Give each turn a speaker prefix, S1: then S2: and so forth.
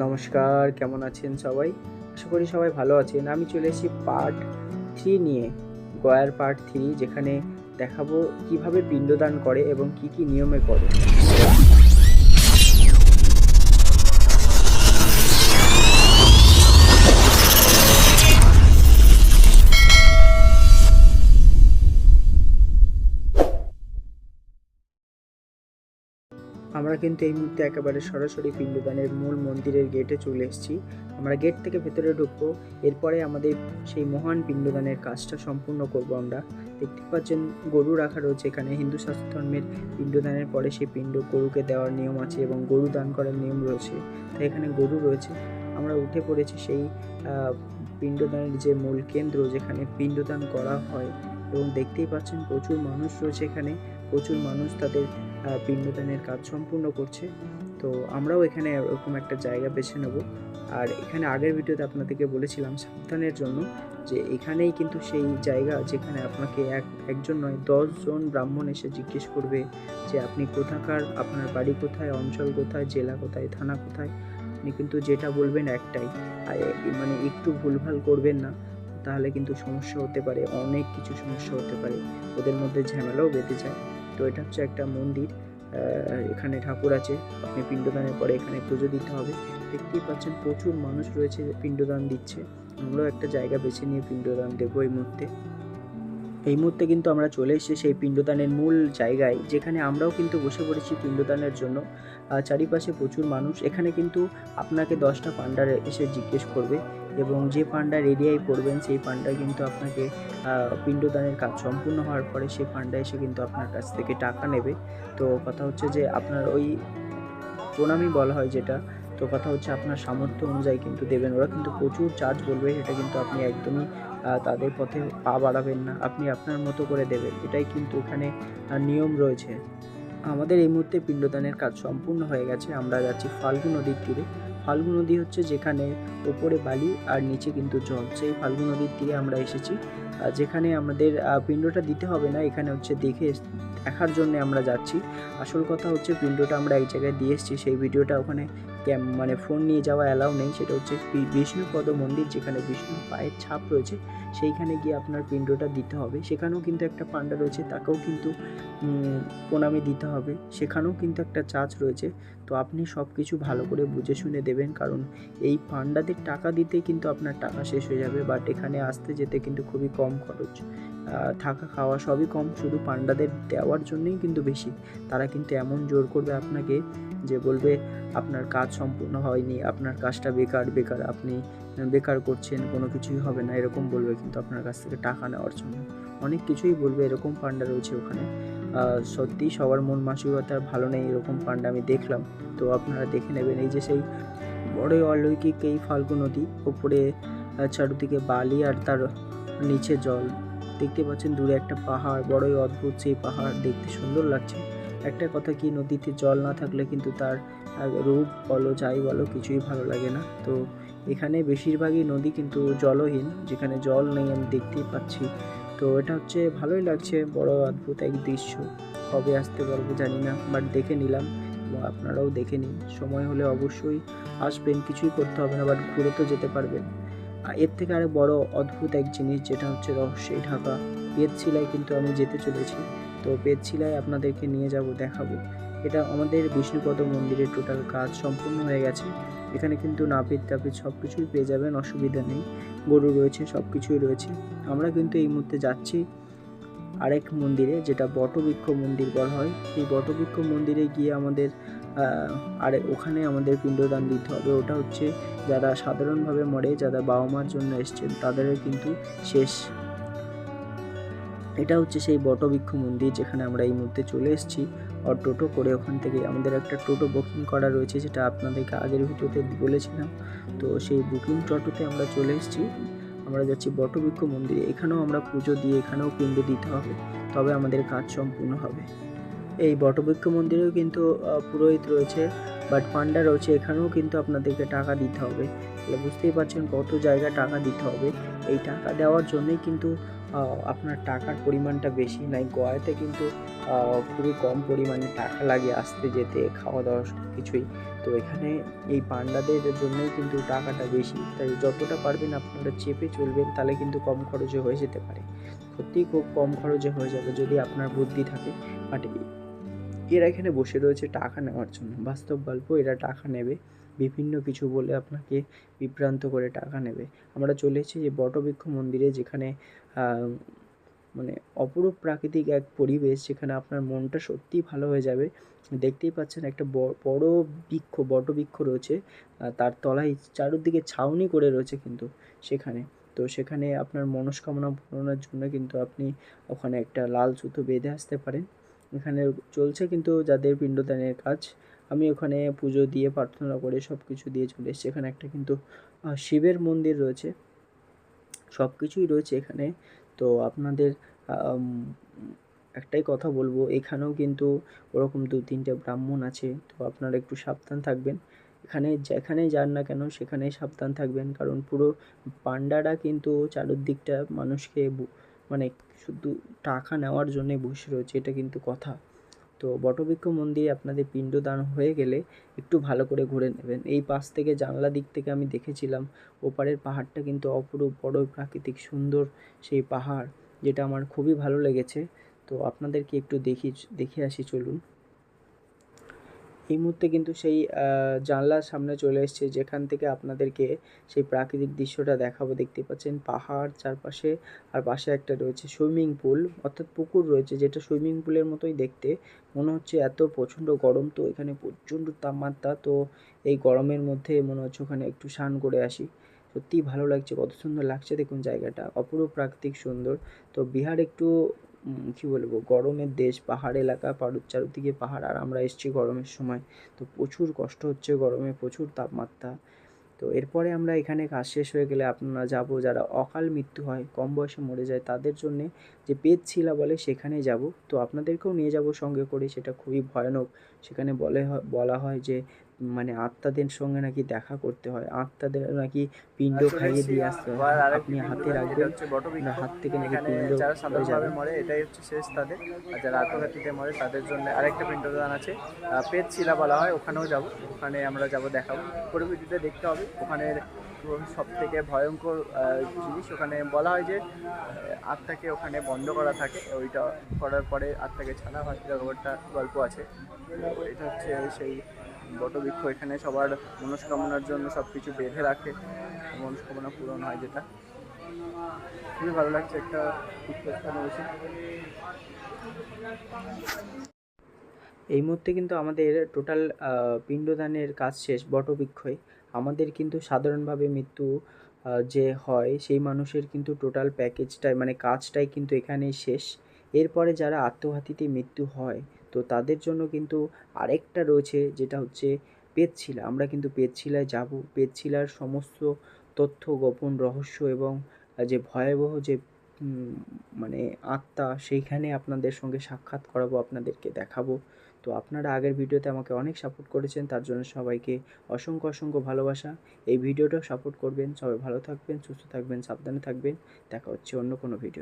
S1: নমস্কার, কেমন আছেন সবাই? আশা করি সবাই ভালো আছেন। আমি চলে এসেছি পার্ট থ্রি নিয়ে, গয়ার পার্ট থ্রি যেখানে দেখাবো কীভাবে পিণ্ডদান করে এবং কি কি নিয়মে করে। আমরা কিন্তু এই মুহূর্তে একেবারে সরাসরি পিণ্ডদানের মূল মন্দিরের গেটে চলে এসেছি। আমরা গেট থেকে ভেতরে ঢুকবো, এরপরে আমাদের সেই মহান পিণ্ডদানের কাজটা সম্পূর্ণ করব আমরা। দেখতে পাচ্ছেন, গরু রাখা রয়েছে এখানে। হিন্দু শাস্ত্র ধর্মের পিণ্ডদানের পরে সেই পিণ্ড গরুকে দেওয়ার নিয়ম আছে এবং গরু দান করার নিয়ম রয়েছে। তাই এখানে গরু রয়েছে। আমরা উঠে পড়েছি সেই পিণ্ডদানের যে মূল কেন্দ্র যেখানে পিণ্ডদান করা হয় এবং দেখতেই পাচ্ছেন প্রচুর মানুষ রয়েছে এখানে। প্রচুর মানুষ তাদের পিণ্ডদানের কাজ সম্পূর্ণ করছে। তো আমরাও এখানে এরকম একটা জায়গা বেছে নেব। আর এখানে আগের ভিডিওতে আপনাদেরকে বলেছিলাম সাবধানের জন্য যে এখানেই কিন্তু সেই জায়গা যেখানে আপনাকে এক, একজন নয় দশজন ব্রাহ্মণ এসে জিজ্ঞেস করবে যে আপনি কোথাকার, আপনার বাড়ি কোথায়, অঞ্চল কোথায়, জেলা কোথায়, থানা কোথায়? আপনি কিন্তু যেটা বলবেন একটাই। মানে একটু ভুলভাল করবেন না। তাহলে কিন্তু সমস্যা হতে পারে, অনেক কিছু সমস্যা হতে পারে। ওদের মধ্যে ঝামেলাও বেঁধে যায়। তো এটা হচ্ছে একটা মন্দির এখানে ঠাকুর আছে, আপনি পিণ্ডদানের পরে এখানে পুজো দিতে হবে। দেখতেই পাচ্ছেন প্রচুর মানুষ রয়েছে পিণ্ডদান দিচ্ছে। আমরাও একটা জায়গা বেছে নিয়ে পিণ্ডদান দেবো এই মুহূর্তে। এই মুহূর্তে কিন্তু আমরা চলে এসেছি সেই পিণ্ডদানের মূল জায়গায়, যেখানে আমরাও কিন্তু বসে পড়েছি পিণ্ডদানের জন্য। চারিপাশে প্রচুর মানুষ। এখানে কিন্তু আপনাকে দশটা পান্ডার এসে জিজ্ঞেস করবে এবং যে পান্ডার এরিয়ায় পড়বেন সেই পান্ডা কিন্তু আপনাকে পিণ্ডদানের কাজ সম্পূর্ণ হওয়ার পরে সেই পান্ডা এসে কিন্তু আপনার কাছ থেকে টাকা নেবে। তো কথা হচ্ছে যে আপনার ওই প্রণামী বলা হয় যেটা, তো কথা হচ্ছে আপনার সামর্থ্য অনুযায়ী কিন্তু দেবেন। ওরা কিন্তু প্রচুর চার্জ বলবে, সেটা কিন্তু আপনি একদমই তাদের পথে পা বাড়াবেন না। আপনি আপনার মতো করে দেবেন। এটাই কিন্তু ওখানে নিয়ম রয়েছে। আমাদের এই মুহূর্তে পিণ্ডদানের কাজ সম্পূর্ণ হয়ে গেছে। আমরা যাচ্ছি ফাল্গু নদীর তীরে। ফাল্গু নদী হচ্ছে যেখানে ওপরে বালি আর নিচে কিন্তু জল। সেই ফাল্গু নদীর তীরে আমরা এসেছি। যেখানে আমাদের পিণ্ডটা দিতে হবে না, এখানে হচ্ছে দেখে দেখার জন্য আমরা যাচ্ছি। আসল কথা হচ্ছে পিণ্ডটা আমরা এক জায়গায় দিয়ে এসেছি, সেই ভিডিওটা ওখানে ক্যাম মানে ফোন নিয়ে যাওয়া অ্যালাউ নেই। সেটা হচ্ছে বিষ্ণুপদ মন্দির, যেখানে বিষ্ণুর পায়ের ছাপ রয়েছে, সেইখানে গিয়ে আপনার পিণ্ডটা দিতে হবে। সেখানেও কিন্তু একটা পান্ডা রয়েছে, তাকেও কিন্তু প্রণামী দিতে হবে। সেখানেও কিন্তু একটা চার্জ রয়েছে। তো আপনি সব কিছু ভালো করে বুঝে শুনে দেবেন, কারণ এই পান্ডাদের টাকা দিতেই কিন্তু আপনার টাকা শেষ হয়ে যাবে বাট এখানে আসতে যেতে কিন্তু খুবই কম খরচ। থাকা খাওয়া সবই কম, শুধু পান্ডাদের দেওয়ার জন্যই কিন্তু বেশি। তারা কিন্তু এমন জোর করবে আপনাকে যে বলবে, আপনার কাজ সম্পূর্ণ হয়নি, আপনার কাজটা বেকার বেকার, আপনি বেকার করছেন, কোনো কিছুই হবে না। এরকম বলবে কিন্তু আপনার কাছ থেকে টাকা নেওয়ার জন্য। অনেক কিছুই বলবে এরকম পান্ডা রয়েছে ওখানে। সত্যি সবার মন মানসিকতা ভালো নেই এরকম পান্ডা আমি দেখলাম। তো আপনারা দেখে নেবেন, এই যে সেই বড়ই অলৌকিক এই ফাল্গু নদী, ওপরে চারিদিকে বালি আর তার নিচে জল। দেখতে পাচ্ছেন দূরে একটা পাহাড়, বড়ই অদ্ভুত সেই পাহাড়, দেখতে সুন্দর লাগছে। একটা কথা কি, নদীতে জল না থাকলে কিন্তু তার রূপ, বলো যাই বলো কিছুই ভালো লাগে না। তো এখানে বেশিরভাগই নদী কিন্তু জলহীন, যেখানে জল নেই আমি দেখতেই পাচ্ছি। তো এটা হচ্ছে ভালোই লাগছে, বড় অদ্ভুত এক দৃশ্য। কবে আসতে পারব জানি না বাট দেখে নিলাম এবং আপনারাও দেখে নিন। সময় হলে অবশ্যই আসবেন, কিছুই করতে হবে না বাট ঘুরে তো যেতে পারবেন। আর এর থেকে আরও বড় অদ্ভুত এক জিনিস যেটা হচ্ছে রহস্যে ঢাকা। পেতশিলায় কিন্তু আমি যেতে চলেছি। তো পেতশিলায় আপনাদেরকে নিয়ে যাব, দেখাবো। এটা আমাদের বিষ্ণুপদ মন্দিরের টোটাল কাজ সম্পূর্ণ হয়ে গেছে। এখানে কিন্তু নাপিত টাপিত সব কিছুই পেয়ে যাবেন, অসুবিধা নেই। গরু রয়েছে সব কিছুই রয়েছে। আমরা কিন্তু এই মুহূর্তে যাচ্ছি আরেক মন্দিরে, যেটা বটবৃক্ষ মন্দির বলা হয়। এই বটবৃক্ষ মন্দিরে গিয়ে আমাদের আরে ওখানে আমাদের পিণ্ডদান দিতে হবে। ওটা হচ্ছে যারা সাধারণভাবে মরে, যারা বাবা মার জন্য এসছেন তাদের কিন্তু শেষ। এটা হচ্ছে সেই বটবৃক্ষ মন্দির যেখানে আমরা এই মুহূর্তে চলে এসেছি। আর টোটো করে ওখান থেকে আমাদের একটা টোটো বুকিং করা রয়েছে, যেটা আপনাদেরকে আগের ভিডিওতে বলেছিলাম। তো সেই বুকিং টোটোতে আমরা চলে এসেছি। আমরা যাচ্ছি বটবৃক্ষ মন্দিরে। এখানেও আমরা পুজো দিয়ে এখানেও পিণ্ড দিতে হবে। তবে আমাদের কাজ সম্পূর্ণ হবে। এই বটবৃক্ষ মন্দিরেও কিন্তু পুরোহিত রয়েছে বাট পান্ডা রয়েছে এখানেও কিন্তু আপনাদেরকে টাকা দিতে হবে। তাহলে বুঝতেই পারছেন কত জায়গায় টাকা দিতে হবে। এই টাকা দেওয়ার জন্যই কিন্তু আপনার টাকার পরিমাণটা বেশি। নাই গোয়াতে কিন্তু খুবই কম পরিমাণে টাকা লাগে আসতে, যেতে খাওয়া দাওয়া সব কিছুই। তো এখানে এই পান্ডাদের জন্যই কিন্তু টাকাটা বেশি। তাই যতটা পারবেন আপনারা চেপে চলবেন, তাহলে কিন্তু কম খরচে হয়ে যেতে পারে। সত্যিই খুব কম খরচে হয়ে যাবে যদি আপনার বুদ্ধি থাকে। বাট এরা এখানে বসে রয়েছে টাকা নেওয়ার জন্য। বাস্তব গল্প, এরা টাকা নেবে। বিভিন্ন কিছু বলে আপনাকে বিভ্রান্ত করে টাকা নেবে। আমরা চলে এসেছি যে বটবৃক্ষ মন্দিরে যেখানে মানে অপরূপ প্রাকৃতিক এক পরিবেশ যেখানে আপনার মনটা সত্যিই ভালো হয়ে যাবে। দেখতেই পাচ্ছেন একটা বড় বৃক্ষ, বটবৃক্ষ রয়েছে। তার তলায় চারিদিকে ছাউনি করে রয়েছে কিন্তু সেখানে। তো সেখানে আপনার মনস্কামনা পূরণের জন্য কিন্তু আপনি ওখানে একটা লাল সুতো বেঁধে আসতে পারেন। এখানে চলছে কিন্তু যাদের পিণ্ডদানের কাজ, আমি ওখানে পুজো দিয়ে, প্রার্থনা করে সব কিছু দিয়ে চলে এসেছি। এখানে একটা কিন্তু শিবের মন্দির রয়েছে। সব কিছুই রয়েছে এখানে। তো আপনাদের একটাই কথা বলব, এখানেও কিন্তু ওরকম দু তিনটে ব্রাহ্মণ আছে, তো আপনারা একটু সাবধান থাকবেন। এখানে যেখানেই যান না কেন, সেখানেই সাবধান থাকবেন। কারণ পুরো পান্ডারা কিন্তু চারদিকটা মানুষকে মানে শুধু টাকা নেওয়ার জন্যে বসে রয়েছে, এটা কিন্তু কথা। তো বটবৃক্ষ মন্দিরে আপনাদের পিণ্ডদান হয়ে গেলে একটু ভালো করে ঘুরে নেবেন। এই পাশ থেকে জানলা দিক থেকে আমি দেখেছিলাম, ওপারের পাহাড়টা কিন্তু অপরূপ বড় প্রাকৃতিক, সুন্দর সেই পাহাড়, যেটা আমার খুবই ভালো লেগেছে। তো আপনাদেরকে একটু দেখি, দেখে আসি, চলুন। এই মুহূর্তে কিন্তু সেই জানলার সামনে চলে এসেছে। যেখান থেকে আপনাদেরকে সেই প্রাকৃতিক দৃশ্যটা দেখাবো। দেখতে পাচ্ছেন পাহাড় চারপাশে আর পাশে একটা রয়েছে সুইমিং পুল, অর্থাৎ পুকুর রয়েছে, যেটা সুইমিং পুলের মতোই দেখতে। মনে হচ্ছে এত প্রচণ্ড গরম তো এখানে প্রচণ্ড তাপমাত্রা, তো এই গরমের মধ্যে মনে হচ্ছে ওখানে একটু স্নান করে আসি। সত্যিই ভালো লাগছে, কত সুন্দর লাগছে দেখুন জায়গাটা। অপরূপ প্রাকৃতিক সুন্দর। তো বিহার একটু কি বলব, গরমের দেশ, পাহাড় এলাকা পাহাড় চারদিকে পাহাড়, আর আমরা এসেছি গরমের সময়। তো প্রচুর কষ্ট হচ্ছে গরমে, প্রচুর তাপমাত্রা। তো এরপরে আমরা এখানে কাজ শেষ হয়ে গেলে আপনারা যাব, যারা অকাল মৃত্যু হয়, কম বয়সে মরে যায়, তাদের জন্যে যে পেট ছিলা বলে, সেখানে যাব। তো আপনাদেরকেও নিয়ে যাব সঙ্গে করে, সেটা খুবই ভয়ানক। সেখানে বলে বলা হয় যে মানে আত্মাদের সঙ্গে নাকি দেখা করতে হয়। আত্মাদের নাকি পিণ্ড খাইয়ে দিয়ে আসতে হয়। আপনি হাতে রাখবেন আপনার হাত থেকে নাকি পিণ্ড
S2: যারা সাধারণভাবে মরে এটাই হচ্ছে শেষ তাদের। আর যারা আত্মঘাতীতে মরে তাদের জন্য আরেকটা পিণ্ডদান আছে। পেট শিলা বলা হয় ওখানেও যাব ওখানে আমরা যাব দেখাবো। পরিস্থিতিতে দেখতে হবে ওখানে সব থেকে ভয়ঙ্কর জিনিস ওখানে বলা হয় যে আত্মাকে ওখানে বন্ধ করা থাকে। ওইটা করার পরে আত্মাকে ছাড়া হয় এরকম একটা গল্প আছে। এটা হচ্ছে সেই বটবৃক্ষ এখানে সবার মনস্কামনার জন্য সব কিছু বেঁধে রাখে। মনস্কামনা পূরণ হয় যেটা। খুবই ভালো লাগছে একটা তীর্থস্থানে এসে
S1: এই মুহূর্তে কিন্তু আমাদের টোটাল পিণ্ডদানের কাজ শেষ বটবৃক্ষই। আমাদের কিন্তু সাধারণভাবে মৃত্যু যে হয় সেই মানুষের কিন্তু টোটাল প্যাকেজটাই মানে কাজটাই কিন্তু এখানেই শেষ। এরপরে যারা আত্মঘাতীতে মৃত্যু হয় তো তাদের জন্য কিন্তু আরেকটা রয়েছে যেটা হচ্ছে পেতছিলা আমরা কিন্তু পেতছিলায় যাব। পেতছিলার সমস্ত তথ্য, গোপন রহস্য এবং যে ভয়াবহ যে মানে আত্মা, সেইখানে আপনাদের সঙ্গে সাক্ষাৎ করাবো, আপনাদেরকে দেখাবো। তো আপনারা আগের ভিডিওতে আমাকে অনেক সাপোর্ট করেছেন, তার জন্য সবাইকে অসংখ্য অসংখ্য ভালোবাসা। এই ভিডিওটাও সাপোর্ট করবেন। সবাই ভালো থাকবেন, সুস্থ থাকবেন, সাবধানে থাকবেন। দেখা হচ্ছে অন্য কোনো ভিডিও